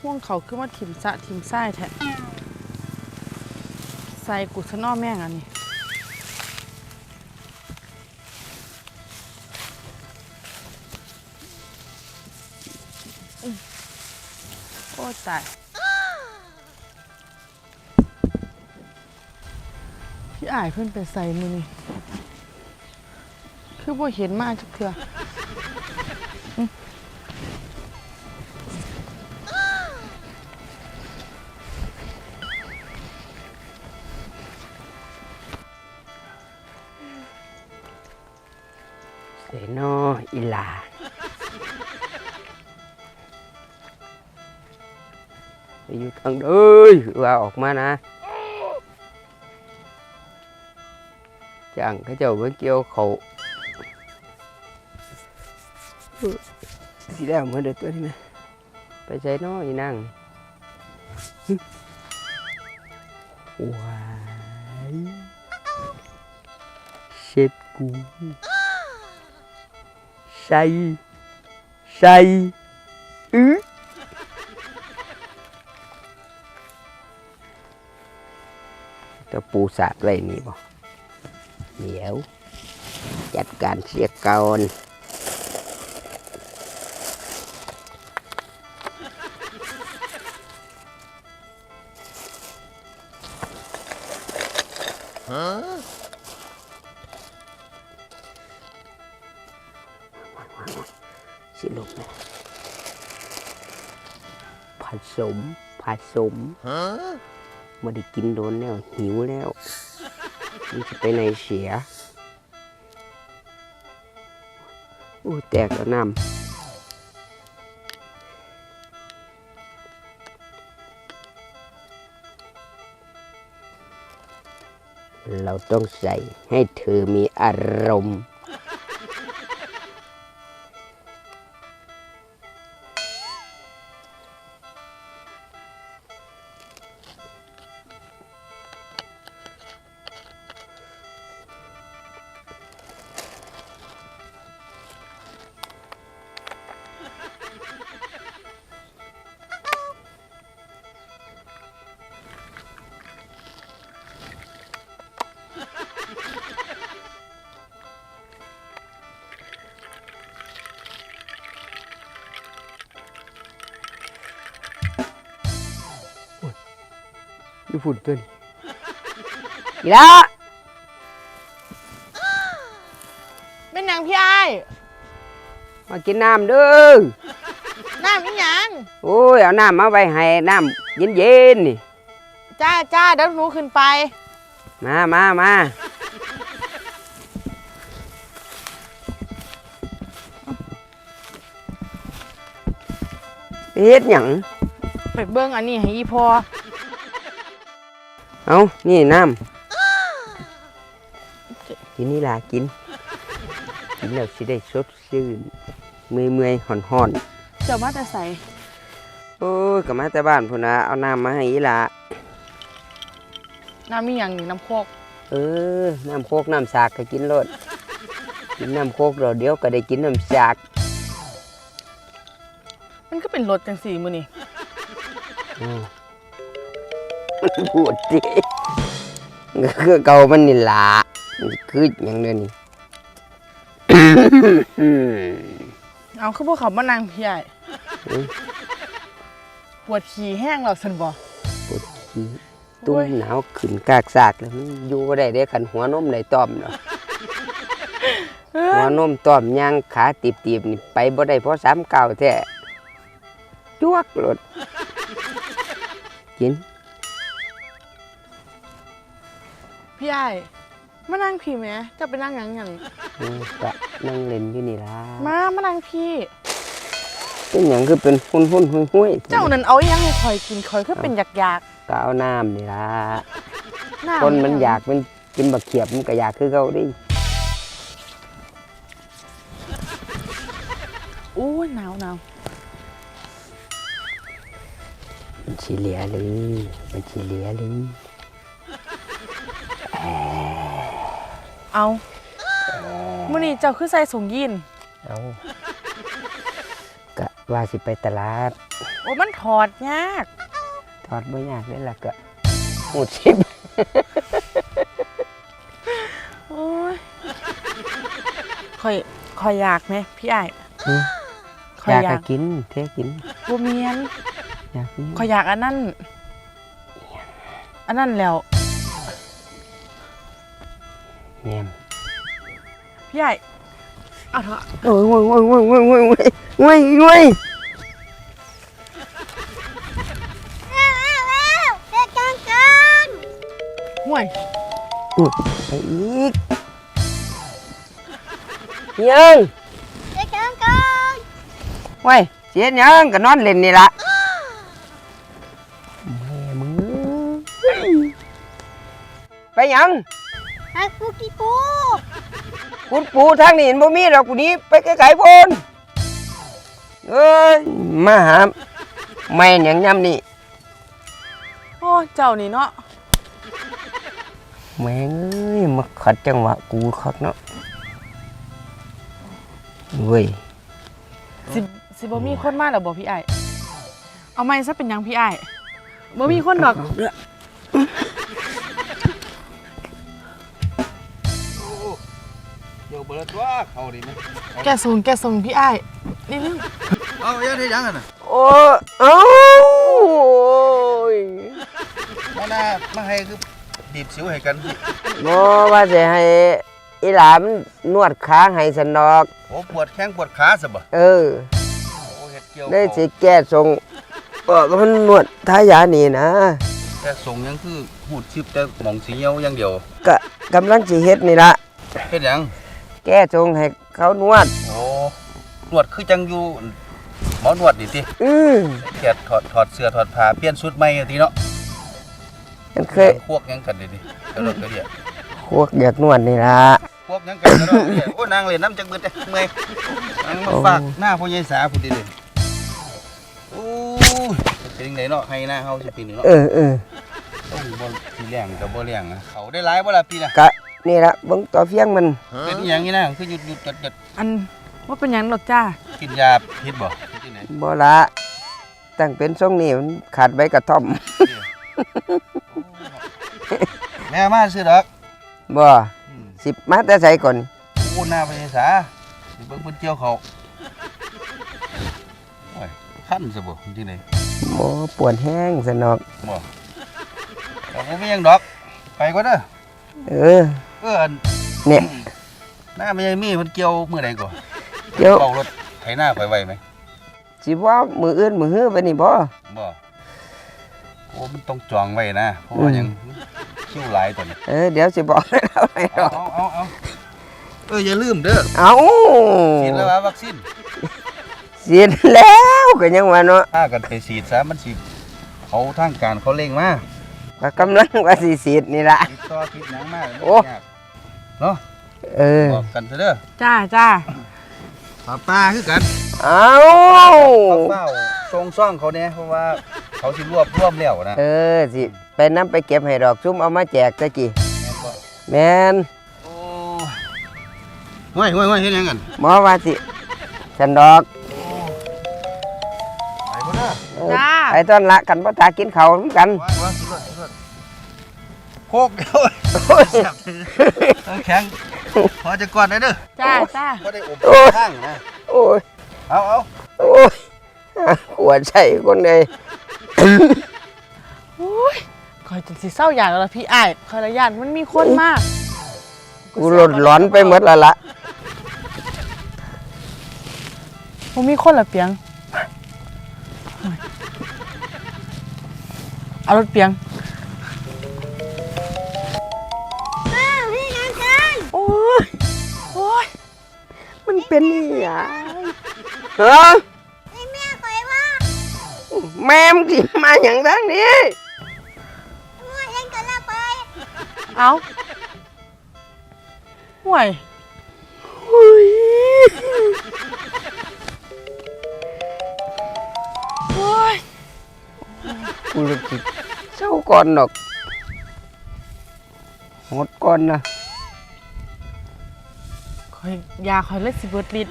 ห่วงเขาคือว่าถิ่มสะถิ่มไส้แท้ใส่กุศนอแม่งอันนี้อื้อโอ้ยตายพี่อายเพิ่นไปใส่มือนี่คือบ่เห็นมากจักเทื่อ อยู่ทางเด้ยว่าออกมานะจังเขาเจ้าเบิ่งเกี่ยวเขาสิแล้วเหมือนเด็กตัวนี้นะไปใช้น้ออีนั่งหึว้ายเช็ดกูใส่ใส่อือ จะปูสาดไว้นี่บ่เดี๋ยว จัดการเสียก่อนสิลูกนะผสมผสมฮะ ไม่ได้กินโดนแล้ว หิวแล้วมันจะไปไหนเสียอู้แตกแล้วน้ำเราต้องใส่ให้เธอมีอารมณ์ ญี่ปุ่นตัวนี้อีละเป็นหยังพี่อายมากินน้ำเด้อน้ำอีหยังโอ้ยเอาน้ำมาไว้ให้น้ำเย็นๆนี่ จ้าจ้าเดี๋ยวหนูขึ้นไป มามามาไปเฮ็ดหยังไปเบิ้งอันนี้ให้อีพอ เอานี่น้ำกินนี่ล่ะกิน กินแล้วสิได้สดชื่นเมื่อยเมื่อยๆห่อนห่อนเจ้ามาแต่ใส่ๆโอ้ยก็มาแต่บ้านพุ่นนะเอาน้ำมาให้อีหล่ะน้ำมีหยังนี่น้ำโคกเออ น้ำโคกน้ำสากก็กินรดกินน้ำโคกเราเดี๋ยวก็ได้กินน้ำสากมันก็เป็นรถจังสีมือนี่อ้าว มันพูดสิก็คือเก่ามันนี่ล่ะมันคืออย่างเดียวนี่เอาคือพวกเขามานั่งพี่ใหญ่อืมปวดขี่แห้งเราสันบ่ปวดขี้ตุ้มหนาวขึ้นกากสากแล้วมันอยู่บ่ได้เด้ขันหัวนมได้ต้อมเนาะเอ้หัวยนมต้อมย่างขาตีบๆนี่ไปบ่ได้เพราะสามเก่าแท้จวกรถกิน พี่ใหญ่มานั่งพี่แหม่จะไปนั่งหยังหยังเออก็นั่งเล่นอยู่นี่ล่ะมามานั่งพี่ เป็นหยังคือเป็นหุ่นหุ่นห้วยห้วยๆเจ้านั่นเอาอีหยังให้คอยกินคอยคือเป็นอยากอยากก็เอาน้ำนี่ล่ะๆน้ำคนมันอยากมันกินบักเขียบมันก็อยากคือเขาดิโอ้ยหนาวหนาวมันสิเหลียเลยมันสิเหลียเลย เอามื่อนี้เจ้าคือใส่สงยีนเอาว่าสิไปตลาด โอ้มันถอดยาก ถอดบ่ยากเลยล่ะก็หูชิบโอ้ยคอยคอยอยากไหมพี่ไอ้ายคอยอยากอยาก็กกิน เทกินบูเมียนอยากกินคอยอยากอันนั้น อันนั้นแล้ว แม่มพี่ไอ้ายเอาเถอะโอ้ยโอ้ยโอ้ยโอ้ยโอ้ยโอ้ยโอ้ยโอ้ยโอ้ยห่วยอุ๊ยไปอีกยังไว้ยเสียยังก็นอนเล่นนี่ละแม่มึงไปยัง คุณปู่ทางนี่เห็นบ่มีดอกกูนี้ไปไกลๆพูนเอ้ยมาหาแม่นหยังยำนี่โอ้เจ้านี่เนาะแม่งเอ้ยมาขัดจังหวะกูคักเนาะเว้ยสิสิบ่มีคนมาแล้วบ่พี่ไอ้ายเอาไม่ซะเป็นหยังพี่ไอ้ายบ่มีคนดอก เบิดว่าเขาดิมั้ยแกส่งแกส่งพี่ไอ้ายนี่นึงเอาอย่าได้ยังอะนะโอ้เอ้าโอ้ยมาหน้ามาให้คือบีบสิวให้กันสิบ่ว่าจะให้อีหลามนวดขาให้สนอก โอ้ปวดแข้งปวดขาซะบ่เออ โอ้เฮ็ดเกี่ยวได้สิแก้ทรงเออก็มันนวดทายานี่นะแต่ส่งยังคือหูดชิบแต่หมองสีเหี่ยวอย่างเดียวก็กำลังสิเฮ็ดนี่ละเฮ็ดหยัง แก้ทรงให้เขานวด โอ้นวดคือจังอยู่หมอนวดนี่ติอือแกะถอดถอดเสื้อถอดผ้าเปลี่ยนชุดใหม่ติเนาะมันเคยพวกหยังกันดิดิกระโดดกระเดียพวกอยากนวดนี่ละพวกหยังกันกระโดดกระเดียโอ้นางเล่นน้ำจักเบิดเด้เมื่อยนางมาฝากหน้าพ่อใหญ่สาพุ่นดิเด้โอ้ยเป็นจังไดเนาะให้หน้าเฮาสิปีนี้เนาะเออเออโอ้ยบ่สิเลี้ยงก็บ่เลี้ยงนะเขาได้หลายบ่ล่ะพี่น่ะกะ นี่ละเบิ่งต่อเฟียงมันเป็นอหย่างนี้นะคือหยุดหยุดจัดจัดอันว่าเป็นหยังดอกจ้ากินยาพิษบ่ที่ไหนบ่ละตั้งเป็นทรงนี้มันขาดใบกระท่อมแม่มาซื้อดอกบ่อืมสิบมาแต่ใส่ก่อนโอ้หน้าไปสาสิเบิ่งเพิ่นเกี่ยวเขาโอ้ยคันซะบ่ที่ไหนโอ้ปวดแห้งสนอก บ่แต่บ่มีหยังดอก ไปก่อนเด้อ เออ เอออันเนี่ยหน้าไม่ใช่มีมันเกี่ยวมื้อใดก่อนเดี๋ยวเป่ารถไถหน้าไปไว้ไหมสิว่ามืออื่นมือฮื้อไปนี่บ่บ่โอ้มันต้องจองไว้นะ เพราะว่าหยังคิวหลายตัวนี้เออเดี๋ยวสิบอกให้เราให้เอาเราเอาเอาเอาเอออย่าลืมเด้อเอาฉีดแล้วว่าวัคซีนฉีดแล้วก็ยังว่าเนาะถ้ากันไปฉีดซะมันสิเขาทางการเขาเร่งมาก็กำลังว่าสิฉีดนี่ล่ะติดต่อติดหนังมาโอ้ยาก เนาะเออบอกกันซะเด้อจ้าจ้าป้าป้าคือกันเอาเฝ้าทรงซ่องเขาเนี่ยเพราะว่าเขาสิรวบรวมแล้วนะเออสิไปนํไปเก็บให้ดอกซุ่มเอามาแจกตะกี้แม่นบ่แม่นโอ้ห่วยห่วยห่วยเฮ็ดหยังกันหมอว่าสิฉันดอกไปบ่เด้อเออจ้าไปต้อนละกันบ่ทากินข้าวเหมือนกันว่าว่าสิรวดสิรวดโคกเดียว แซ่บเออแข็งพอจะก่อนได้เด้อจ้าจ้าบ่ได้อบโอ้ยข้างนะโอ้ยเอาเอาโอ้ยหัวใจคนใดโอ้ยคอยจะสิเศร้าอย่างแล้วล่ะพี่ไอ้ายคอยละยานมันมีคนมาก กูหลดร้อนไปหมดแล้วล่ะมันมีคนละเปียงเอารถเปียง นี่อ่ะเออแม่ข่อยว่าแม่มสิมาอย่างทั้งนี้ห่วยเองก็ละไปเอาห่วยโอ้ยกูเลยจิตเจ้าก่อนดอกหมดก่อนนะ อยยาคอยเล็ดสิเบิดลิด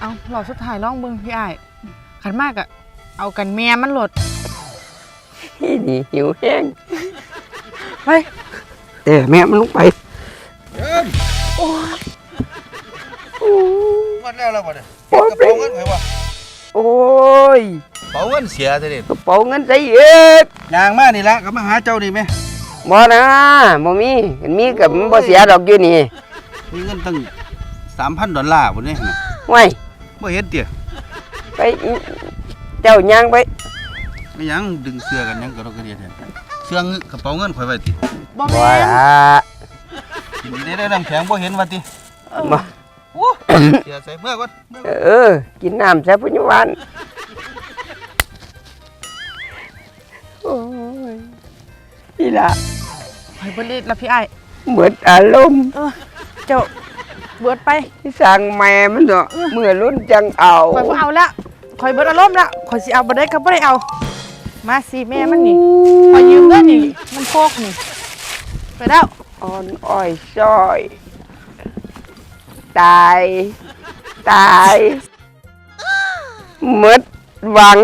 เอาหลอดสุดท้ายลองเบิ่งพี่ไอ้ายขันมากอะเอากันแม่มันโหลดที่นี่หิวแห้งไปแต่แม่มันลงไปเอิ้นโอ้ยวัดแล้วแล้วบ่เนี่ยโอ้ยกระเป๋าเงินไผวะโอ้ยกระเป๋าเงินเสียซะเด้กระเป๋าเงินใส่เอ็ดยางมานี่ละก็มาหาเจ้านี่แม่บ่นะบ่มีกันมีกับมันบ่เสียดอกอยู่นี่ มีเงินตั้ง3,000ดอลลาร์พุ่นนี่น่ะไว้บ่เห็นเติไปอิเจ้าย่างไปไม่หยังดึงเสื้อกันหยังก็ดอกกระเดียแท้เสื้อกระเป๋าเงินข่อยไว้ติบ่บ่แม่นละกินดีได้น้ำแข็งบ่เห็นว่าติเออบ่โอ้ เสียใส่เมื่อก่อนเมื่อก่อนเออ กินน้ำแซ่บพุญญวันโอ้ยนี่ล่ะข่อยบ่รีดแล้วพี่ไอ้าย เหมือนอารมณ์ เออ เจ้าเบิดไปที่สั่งแม่มันเนาะเมื่อรุ่นจังเอาข่อยบ่เอาละข่อยเบิดอารมณ์ละข่อยสิเอาบ่ได้ก็บ่ได้เอา มาสิแม่มันนี่ขอยืมเงินนี่มันโพกนี่ ไปแล้วอ่อนอ้อยซ้อย ตาย ตายหมดหวัง